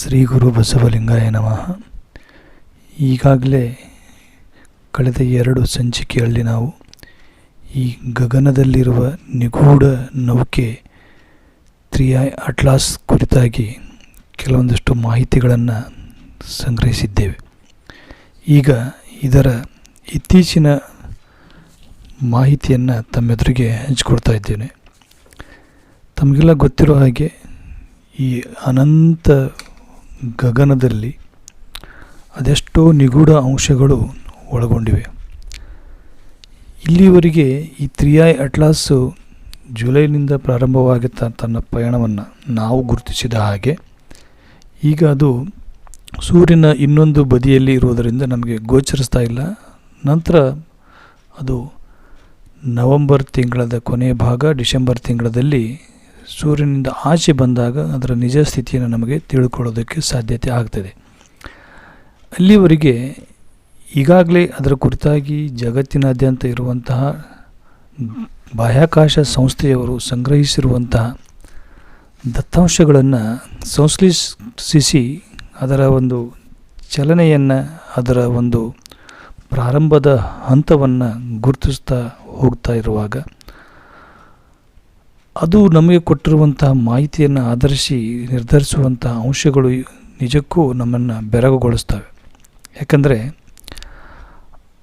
ಶ್ರೀ ಗುರು ಬಸವಲಿಂಗಾಯ ನಮಃ. ಈಗಾಗಲೇ ಕಳೆದ ಎರಡು ಸಂಚಿಕೆಯಲ್ಲಿ ನಾವು ಈ ಗಗನದಲ್ಲಿರುವ ನಿಗೂಢ ನೌಕೆ ತ್ರಿಯಾಯ್ ಅಟ್ಲಾಸ್ ಕುರಿತಾಗಿ ಕೆಲವೊಂದಷ್ಟು ಮಾಹಿತಿಗಳನ್ನು ಸಂಗ್ರಹಿಸಿದ್ದೇವೆ. ಈಗ ಇದರ ಇತ್ತೀಚಿನ ಮಾಹಿತಿಯನ್ನು ತಮ್ಮೆದುರಿಗೆ ಹಂಚಿಕೊಡ್ತಾ ಇದ್ದೇನೆ. ತಮಗೆಲ್ಲ ಗೊತ್ತಿರೋ ಹಾಗೆ ಈ ಅನಂತ ಗಗನದಲ್ಲಿ ಅದೆಷ್ಟೋ ನಿಗೂಢ ಅಂಶಗಳು ಒಳಗೊಂಡಿವೆ. ಇಲ್ಲಿವರೆಗೆ ಈ ತ್ರಿಯಾಯ್ ಅಟ್ಲಾಸು ಜುಲೈನಿಂದ ಪ್ರಾರಂಭವಾಗಿತ್ತ ತನ್ನ ಪಯಣವನ್ನು ನಾವು ಗುರುತಿಸಿದ ಹಾಗೆ, ಈಗ ಅದು ಸೂರ್ಯನ ಇನ್ನೊಂದು ಬದಿಯಲ್ಲಿ ಇರುವುದರಿಂದ ನಮಗೆ ಗೋಚರಿಸ್ತಾ ಇಲ್ಲ. ನಂತರ ಅದು ನವಂಬರ್ ತಿಂಗಳದ ಕೊನೆಯ ಭಾಗ ಡಿಸೆಂಬರ್ ತಿಂಗಳಲ್ಲಿ ಸೂರ್ಯನಿಂದ ಆಚೆ ಬಂದಾಗ ಅದರ ನಿಜ ಸ್ಥಿತಿಯನ್ನು ನಮಗೆ ತಿಳ್ಕೊಳ್ಳೋದಕ್ಕೆ ಸಾಧ್ಯತೆ ಆಗ್ತದೆ. ಅಲ್ಲಿವರೆಗೆ ಈಗಾಗಲೇ ಅದರ ಕುರಿತಾಗಿ ಜಗತ್ತಿನಾದ್ಯಂತ ಇರುವಂತಹ ಬಾಹ್ಯಾಕಾಶ ಸಂಸ್ಥೆಯವರು ಸಂಗ್ರಹಿಸಿರುವಂತಹ ದತ್ತಾಂಶಗಳನ್ನು ಸಂಶ್ಲೇಷಿಸಿ ಅದರ ಒಂದು ಚಲನೆಯನ್ನು, ಅದರ ಒಂದು ಪ್ರಾರಂಭದ ಹಂತವನ್ನು ಗುರುತಿಸ್ತಾ ಹೋಗ್ತಾ ಇರುವಾಗ ಅದು ನಮಗೆ ಕೊಟ್ಟಿರುವಂತಹ ಮಾಹಿತಿಯನ್ನು ಆಧರಿಸಿ ನಿರ್ಧರಿಸುವಂತಹ ಅಂಶಗಳು ನಿಜಕ್ಕೂ ನಮ್ಮನ್ನು ಬೆರಗುಗೊಳಿಸ್ತವೆ. ಯಾಕಂದರೆ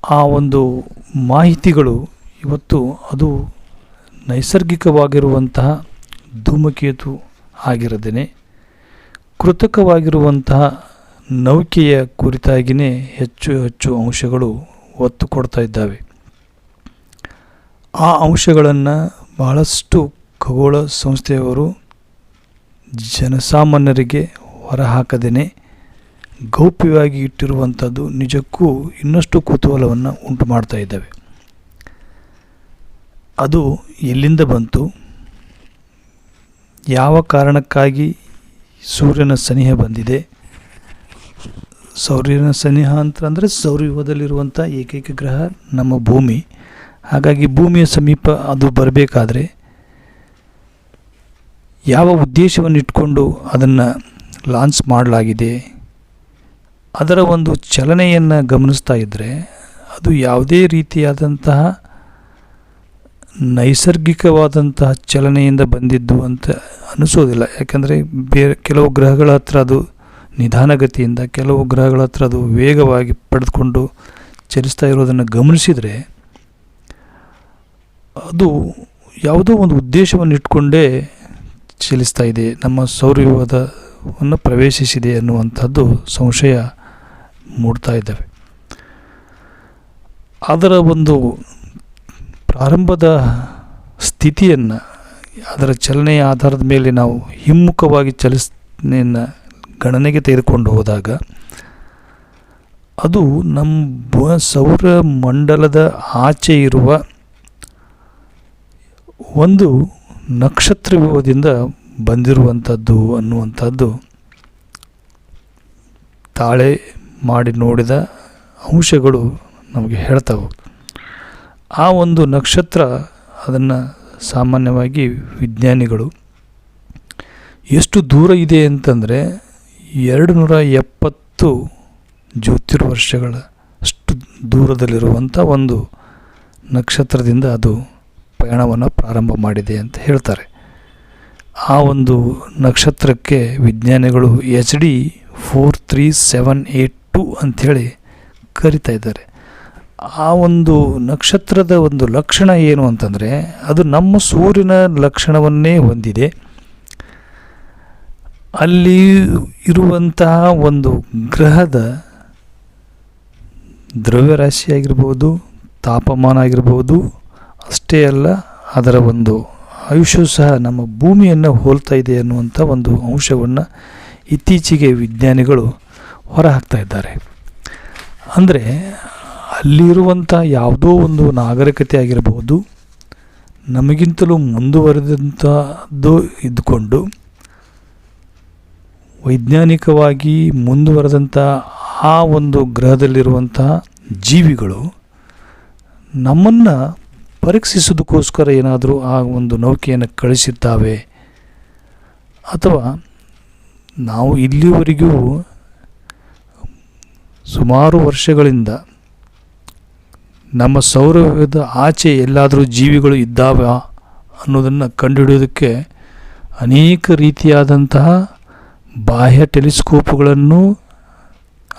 ಆ ಒಂದು ಮಾಹಿತಿಗಳು ಇವತ್ತು ಅದು ನೈಸರ್ಗಿಕವಾಗಿರುವಂತಹ ಧೂಮಕೇತು ಆಗಿರದೇ ಕೃತಕವಾಗಿರುವಂತಹ ನೌಕೆಯ ಕುರಿತಾಗಿಯೇ ಹೆಚ್ಚು ಹೆಚ್ಚು ಅಂಶಗಳು ಒತ್ತು ಕೊಡ್ತಾ ಇದ್ದಾವೆ. ಆ ಅಂಶಗಳನ್ನು ಬಹಳಷ್ಟು ಖಗೋಳ ಸಂಸ್ಥೆಯವರು ಜನಸಾಮಾನ್ಯರಿಗೆ ಹೊರಹಾಕದೇನೆ ಗೌಪ್ಯವಾಗಿ ಇಟ್ಟಿರುವಂಥದ್ದು ನಿಜಕ್ಕೂ ಇನ್ನಷ್ಟು ಕುತೂಹಲವನ್ನು ಉಂಟು ಮಾಡ್ತಾ ಇದ್ದಾವೆ. ಅದು ಎಲ್ಲಿಂದ ಬಂತು? ಯಾವ ಕಾರಣಕ್ಕಾಗಿ ಸೂರ್ಯನ ಸನಿಹ ಬಂದಿದೆ? ಸೌರ್ಯನ ಸನಿಹ ಅಂತ ಅಂದರೆ ಸೌರವ್ಯೂಹದಲ್ಲಿರುವಂಥ ಏಕೈಕ ಗ್ರಹ ನಮ್ಮ ಭೂಮಿ. ಹಾಗಾಗಿ ಭೂಮಿಯ ಸಮೀಪ ಅದು ಬರಬೇಕಾದ್ರೆ ಯಾವ ಉದ್ದೇಶವನ್ನು ಇಟ್ಕೊಂಡು ಅದನ್ನು ಲಾಂಚ್ ಮಾಡಲಾಗಿದೆ, ಅದರ ಒಂದು ಚಲನೆಯನ್ನು ಗಮನಿಸ್ತಾ ಇದ್ದರೆ ಅದು ಯಾವುದೇ ರೀತಿಯಾದಂತಹ ನೈಸರ್ಗಿಕವಾದಂತಹ ಚಲನೆಯಿಂದ ಬಂದಿದ್ದು ಅಂತ ಅನಿಸೋದಿಲ್ಲ. ಯಾಕಂದರೆ ಬೇರೆ ಕೆಲವು ಗ್ರಹಗಳ ಹತ್ರ ಅದು ನಿಧಾನಗತಿಯಿಂದ, ಕೆಲವು ಗ್ರಹಗಳ ಹತ್ರ ಅದು ವೇಗವಾಗಿ ಪಡೆದುಕೊಂಡು ಚಲಿಸ್ತಾ ಇರೋದನ್ನು ಗಮನಿಸಿದರೆ ಅದು ಯಾವುದೋ ಒಂದು ಉದ್ದೇಶವನ್ನು ಇಟ್ಕೊಂಡೇ ಚಲಿಸ್ತಾ ಇದೆ ನಮ್ಮ ಸೌರವ್ಯೂಹದವನ್ನು ಪ್ರವೇಶಿಸಿದೆ ಅನ್ನುವಂಥದ್ದು ಸಂಶಯ ಮೂಡ್ತಾ ಇದ್ದಾವೆ ಅದರ ಒಂದು ಪ್ರಾರಂಭದ ಸ್ಥಿತಿಯನ್ನು, ಅದರ ಚಲನೆಯ ಆಧಾರದ ಮೇಲೆ ನಾವು ಹಿಮ್ಮುಖವಾಗಿ ಚಲಿಸನೆಯನ್ನು ಗಣನೆಗೆ ತೆಗೆದುಕೊಂಡು ಹೋದಾಗ, ಅದು ನಮ್ಮ ಸೌರ ಮಂಡಲದ ಆಚೆ ಇರುವ ಒಂದು ನಕ್ಷತ್ರ ವಿಭವದಿಂದ ಬಂದಿರುವಂಥದ್ದು ಅನ್ನುವಂಥದ್ದು ತಾಳೆ ಮಾಡಿ ನೋಡಿದ ಅಂಶಗಳು ನಮಗೆ ಹೇಳ್ತಾ ಆ ಒಂದು ನಕ್ಷತ್ರ ಅದನ್ನು ಸಾಮಾನ್ಯವಾಗಿ ವಿಜ್ಞಾನಿಗಳು ಎಷ್ಟು ದೂರ ಇದೆ ಅಂತಂದರೆ ಎರಡು ನೂರ ಎಪ್ಪತ್ತು ಜ್ಯೋತಿರ್ವರ್ಷಗಳ ಅಷ್ಟು ದೂರದಲ್ಲಿರುವಂಥ ಒಂದು ನಕ್ಷತ್ರದಿಂದ ಅದು ಪಯಣವನ್ನು ಪ್ರಾರಂಭ ಮಾಡಿದೆ ಅಂತ ಹೇಳ್ತಾರೆ. ಆ ಒಂದು ನಕ್ಷತ್ರಕ್ಕೆ ವಿಜ್ಞಾನಿಗಳು H D four three seven eight two ಅಂಥೇಳಿ ಕರಿತಾ ಇದ್ದಾರೆ. ಆ ಒಂದು ನಕ್ಷತ್ರದ ಒಂದು ಲಕ್ಷಣ ಏನು ಅಂತಂದರೆ, ಅದು ನಮ್ಮ ಸೂರ್ಯನ ಲಕ್ಷಣವನ್ನೇ ಹೊಂದಿದೆ. ಅಲ್ಲಿ ಇರುವಂತಹ ಒಂದು ಗ್ರಹದ ದ್ರವ್ಯರಾಶಿ ಆಗಿರ್ಬೋದು, ತಾಪಮಾನ ಆಗಿರ್ಬೋದು ಅಷ್ಟೇ ಅಲ್ಲ, ಅದರ ಒಂದು ಆಯುಷ್ಯ ಸಹ ನಮ್ಮ ಭೂಮಿಯನ್ನು ಹೋಲ್ತಾ ಇದೆ ಅನ್ನುವಂಥ ಒಂದು ಅಂಶವನ್ನು ಇತ್ತೀಚೆಗೆ ವಿಜ್ಞಾನಿಗಳು ಹೊರಹಾಕ್ತಾ ಇದ್ದಾರೆ. ಅಂದರೆ ಅಲ್ಲಿರುವಂಥ ಯಾವುದೋ ಒಂದು ನಾಗರಿಕತೆ ಆಗಿರಬಹುದು ನಮಗಿಂತಲೂ ಮುಂದುವರೆದಂಥದ್ದು ಇದ್ದುಕೊಂಡು, ವೈಜ್ಞಾನಿಕವಾಗಿ ಮುಂದುವರೆದಂಥ ಆ ಒಂದು ಗ್ರಹದಲ್ಲಿರುವಂತಹ ಜೀವಿಗಳು ನಮ್ಮನ್ನು ಪರೀಕ್ಷಿಸೋದಕ್ಕೋಸ್ಕರ ಏನಾದರೂ ಆ ಒಂದು ನೌಕೆಯನ್ನು ಕಳಿಸಿದ್ದಾವೆ? ಅಥವಾ ನಾವು ಇಲ್ಲಿವರೆಗೂ ಸುಮಾರು ವರ್ಷಗಳಿಂದ ನಮ್ಮ ಸೌರವ್ಯದ ಆಚೆ ಎಲ್ಲಾದರೂ ಜೀವಿಗಳು ಇದ್ದಾವ ಅನ್ನೋದನ್ನು ಕಂಡುಹಿಡಿಯೋದಕ್ಕೆ ಅನೇಕ ರೀತಿಯಾದಂತಹ ಬಾಹ್ಯ ಟೆಲಿಸ್ಕೋಪ್ಗಳನ್ನು,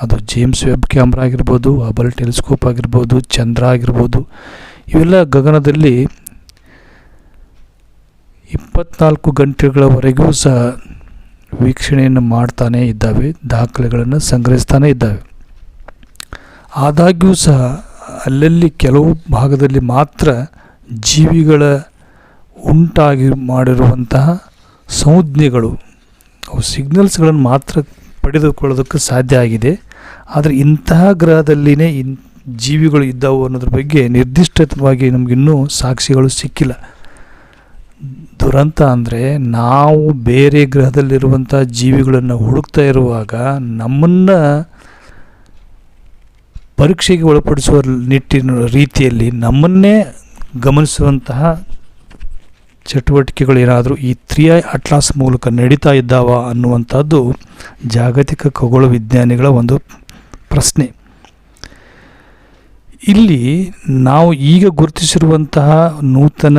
ಅದು ಜೇಮ್ಸ್ ವೆಬ್ ಕ್ಯಾಮ್ರಾ ಆಗಿರ್ಬೋದು, ಹಬಲ್ ಟೆಲಿಸ್ಕೋಪ್ ಆಗಿರ್ಬೋದು, ಚಂದ್ರ ಆಗಿರ್ಬೋದು ಇವೆಲ್ಲ ಗಗನದಲ್ಲಿ ಇಪ್ಪತ್ನಾಲ್ಕು ಗಂಟೆಗಳವರೆಗೂ ಸಹ ವೀಕ್ಷಣೆಯನ್ನು ಮಾಡ್ತಾನೇ ಇದ್ದಾವೆ, ದಾಖಲೆಗಳನ್ನು ಸಂಗ್ರಹಿಸ್ತಾನೇ ಇದ್ದಾವೆ. ಆದಾಗ್ಯೂ ಸಹ ಅಲ್ಲಲ್ಲಿ ಕೆಲವು ಭಾಗದಲ್ಲಿ ಮಾತ್ರ ಜೀವಿಗಳ ಉಂಟಾಗಿ ಮಾಡಿರುವಂತಹ ಸಂಜ್ಞೆಗಳು, ಅವು ಸಿಗ್ನಲ್ಸ್ಗಳನ್ನು ಮಾತ್ರ ಪಡೆದುಕೊಳ್ಳೋದಕ್ಕೆ ಸಾಧ್ಯ ಆಗಿದೆ. ಆದರೆ ಇಂತಹ ಗ್ರಹದಲ್ಲಿನೇ ಇನ್ ಜೀವಿಗಳು ಇದ್ದವು ಅನ್ನೋದ್ರ ಬಗ್ಗೆ ನಿರ್ದಿಷ್ಟವಾಗಿ ನಮಗಿನ್ನೂ ಸಾಕ್ಷಿಗಳು ಸಿಕ್ಕಿಲ್ಲ. ದುರಂತ ಅಂದರೆ ನಾವು ಬೇರೆ ಗ್ರಹದಲ್ಲಿರುವಂಥ ಜೀವಿಗಳನ್ನು ಹುಡುಕ್ತಾ ಇರುವಾಗ ನಮ್ಮನ್ನು ಪರೀಕ್ಷೆಗೆ ಒಳಪಡಿಸುವ ನಿಟ್ಟಿನ ರೀತಿಯಲ್ಲಿ ನಮ್ಮನ್ನೇ ಗಮನಿಸುವಂತಹ ಚಟುವಟಿಕೆಗಳು ಏನಾದರೂ ಈ ತ್ರೀ ಐ ಅಟ್ಲಾಸ್ ಮೂಲಕ ನಡೀತಾ ಇದ್ದಾವ ಅನ್ನುವಂಥದ್ದು ಜಾಗತಿಕ ಖಗೋಳ ವಿಜ್ಞಾನಿಗಳ ಒಂದು ಪ್ರಶ್ನೆ. ಇಲ್ಲಿ ನಾವು ಈಗ ಗುರುತಿಸಿರುವಂತಹ ನೂತನ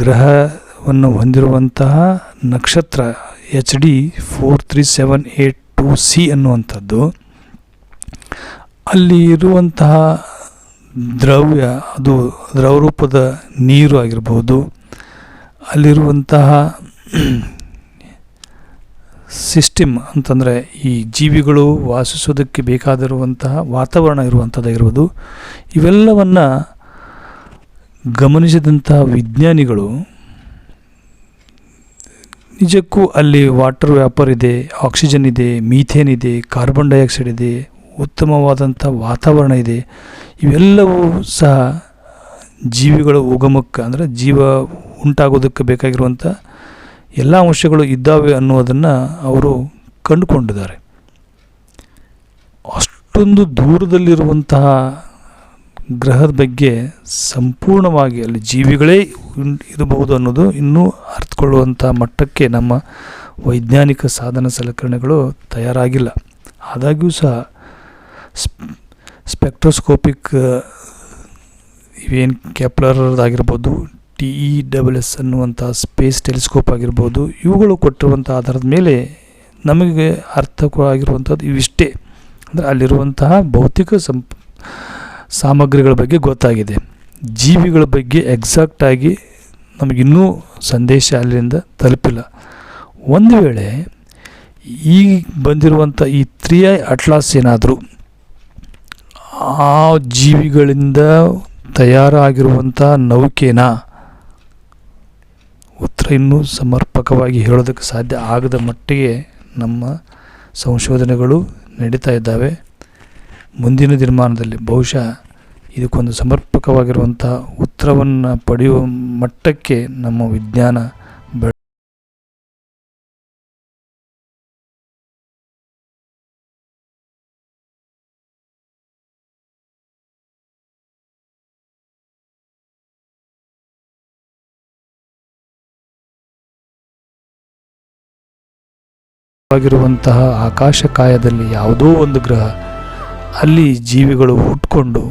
ಗ್ರಹವನ್ನು ಹೊಂದಿರುವಂತಹ ನಕ್ಷತ್ರ H D four three seven eight two C ಅನ್ನುವಂಥದ್ದು. ಅಲ್ಲಿ ಇರುವಂತಹ ದ್ರವ್ಯ, ಅದು ದ್ರವರೂಪದ ನೀರು ಆಗಿರ್ಬೋದು, ಅಲ್ಲಿರುವಂತಹ ಸಿಸ್ಟಮ್ ಅಂತಂದರೆ ಈ ಜೀವಿಗಳು ವಾಸಿಸೋದಕ್ಕೆ ಬೇಕಾದಿರುವಂತಹ ವಾತಾವರಣ ಇರುವಂಥದ್ದಾಗಿರ್ಬೋದು ಇವೆಲ್ಲವನ್ನು ಗಮನಿಸಿದಂತಹ ವಿಜ್ಞಾನಿಗಳು ನಿಜಕ್ಕೂ ಅಲ್ಲಿ ವಾಟರ್ ವ್ಯಾಪರ್ ಇದೆ, ಆಕ್ಸಿಜನ್ ಇದೆ, ಮೀಥೇನ್ ಇದೆ, ಕಾರ್ಬನ್ ಡೈಆಕ್ಸೈಡ್ ಇದೆ ಉತ್ತಮವಾದಂಥ ವಾತಾವರಣ ಇದೆ. ಇವೆಲ್ಲವೂ ಸಹ ಜೀವಿಗಳ ಉಗಮಕ್ಕೆ ಅಂದರೆ ಜೀವ ಉಂಟಾಗೋದಕ್ಕೆ ಬೇಕಾಗಿರುವಂಥ ಎಲ್ಲ ಅಂಶಗಳು ಇದ್ದಾವೆ ಅನ್ನೋದನ್ನು ಅವರು ಕಂಡುಕೊಂಡಿದ್ದಾರೆ. ಅಷ್ಟೊಂದು ದೂರದಲ್ಲಿರುವಂತಹ ಗ್ರಹದ ಬಗ್ಗೆ ಸಂಪೂರ್ಣವಾಗಿ ಅಲ್ಲಿ ಜೀವಿಗಳೇ ಇರಬಹುದು ಅನ್ನೋದು ಇನ್ನೂ ಅರ್ಥಕೊಳ್ಳುವಂಥ ಮಟ್ಟಕ್ಕೆ ನಮ್ಮ ವೈಜ್ಞಾನಿಕ ಸಾಧನ ಸಲಕರಣೆಗಳು ತಯಾರಾಗಿಲ್ಲ. ಆದಾಗ್ಯೂ ಸಹ ಸ್ಪ್, ಸ್ಪೆಕ್ಟ್ರೋಸ್ಕೋಪಿಕ್, ಇವೇನು ಕೆಪ್ಲರ್ದಾಗಿರ್ಬೋದು ಟಿ ಇ ಡಬಲ್ ಎಸ್ ಅನ್ನುವಂಥ ಸ್ಪೇಸ್ ಟೆಲಿಸ್ಕೋಪ್ ಆಗಿರ್ಬೋದು, ಇವುಗಳು ಕೊಟ್ಟಿರುವಂಥ ಆಧಾರದ ಮೇಲೆ ನಮಗೆ ಅರ್ಥವಾಗಿರುವಂಥದ್ದು ಇವಿಷ್ಟೇ. ಅಂದರೆ ಅಲ್ಲಿರುವಂತಹ ಭೌತಿಕ ಸಂಪ್, ಸಾಮಗ್ರಿಗಳ ಬಗ್ಗೆ ಗೊತ್ತಾಗಿದೆ. ಜೀವಿಗಳ ಬಗ್ಗೆ ಎಕ್ಸಾಕ್ಟಾಗಿ ನಮಗಿನ್ನೂ ಸಂದೇಶ ಅಲ್ಲಿಂದ ತಲುಪಿಲ್ಲ. ಒಂದು ವೇಳೆ ಈಗ ಬಂದಿರುವಂಥ ಈ ತ್ರೀ ಐ ಅಟ್ಲಾಸ್ ಏನಾದರೂ ಆ ಜೀವಿಗಳಿಂದ ತಯಾರಾಗಿರುವಂಥ ನೌಕೆನಾ ಇನ್ನೂ ಸಮರ್ಪಕವಾಗಿ ಹೇಳೋದಕ್ಕೆ ಸಾಧ್ಯ ಆಗದ ಮಟ್ಟಿಗೆ ನಮ್ಮ ಸಂಶೋಧನೆಗಳು ನಡೀತಾ ಇದ್ದಾವೆ. ಮುಂದಿನ ದಿನಮಾನದಲ್ಲಿ ಬಹುಶಃ ಇದಕ್ಕೊಂದು ಸಮರ್ಪಕವಾಗಿರುವಂಥ ಉತ್ತರವನ್ನು ಪಡೆಯುವ ಮಟ್ಟಕ್ಕೆ ನಮ್ಮ ವಿಜ್ಞಾನ ವಾಗಿರುವಂತಹ ಆಕಾಶಕಾಯದಲ್ಲಿ ಯಾವುದೋ ಒಂದು ಗ್ರಹ ಅಲ್ಲಿ ಜೀವಿಗಳು ಹುಟ್ಕೊಂಡು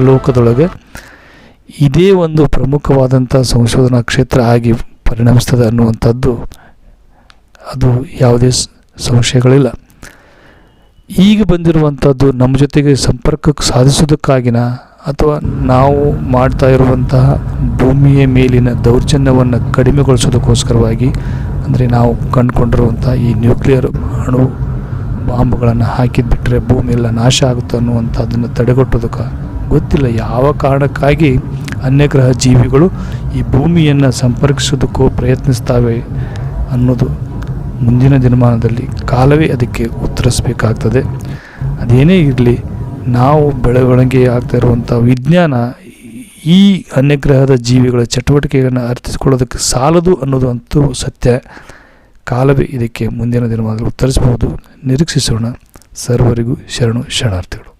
ಲೋಕದೊಳಗೆ ಇದೇ ಒಂದು ಪ್ರಮುಖವಾದಂಥ ಸಂಶೋಧನಾ ಕ್ಷೇತ್ರ ಆಗಿ ಪರಿಣಮಿಸ್ತದೆ ಅನ್ನುವಂಥದ್ದು ಅದು ಯಾವುದೇ ಸಂಶಯಗಳಿಲ್ಲ. ಈಗ ಬಂದಿರುವಂಥದ್ದು ನಮ್ಮ ಜೊತೆಗೆ ಸಂಪರ್ಕ ಸಾಧಿಸೋದಕ್ಕಾಗಿನ ಅಥವಾ ನಾವು ಮಾಡ್ತಾ ಇರುವಂತಹ ಭೂಮಿಯ ಮೇಲಿನ ದೌರ್ಜನ್ಯವನ್ನು ಕಡಿಮೆಗೊಳಿಸೋದಕ್ಕೋಸ್ಕರವಾಗಿ ಅಂದರೆ ನಾವು ಕಂಡುಕೊಂಡಿರುವಂಥ ಈ ನ್ಯೂಕ್ಲಿಯರ್ ಅಣು ಬಾಂಬ್ಗಳನ್ನು ಹಾಕಿದ್ಬಿಟ್ರೆ ಭೂಮಿ ಎಲ್ಲ ನಾಶ ಆಗುತ್ತೆ ಅನ್ನುವಂಥದ್ದನ್ನು ತಡೆಗಟ್ಟೋದಕ್ಕೆ ಗೊತ್ತಿಲ್ಲ ಯಾವ ಕಾರಣಕ್ಕಾಗಿ ಅನ್ಯಗ್ರಹ ಜೀವಿಗಳು ಈ ಭೂಮಿಯನ್ನು ಸಂಪರ್ಕಿಸೋದಕ್ಕೂ ಪ್ರಯತ್ನಿಸ್ತಾವೆ ಅನ್ನೋದು ಮುಂದಿನ ದಿನಮಾನದಲ್ಲಿ ಕಾಲವೇ ಅದಕ್ಕೆ ಉತ್ತರಿಸಬೇಕಾಗ್ತದೆ. ಅದೇನೇ ಇರಲಿ, ನಾವು ಬೆಳವಣಿಗೆ ಆಗ್ತಾ ಇರುವಂಥ ವಿಜ್ಞಾನ ಈ ಅನ್ಯಗ್ರಹದ ಜೀವಿಗಳ ಚಟುವಟಿಕೆಯನ್ನು ಅರ್ಥಿಸಿಕೊಳ್ಳೋದಕ್ಕೆ ಸಾಲದು ಅನ್ನೋದು ಅಂತೂ ಸತ್ಯ. ಕಾಲವೇ ಇದಕ್ಕೆ ಮುಂದಿನ ದಿನಮಾನದಲ್ಲಿ ಉತ್ತರಿಸಬಹುದು. ನಿರೀಕ್ಷಿಸೋಣ. ಸರ್ವರಿಗೂ ಶರಣು ಶರಣಾರ್ಥಿಗಳು.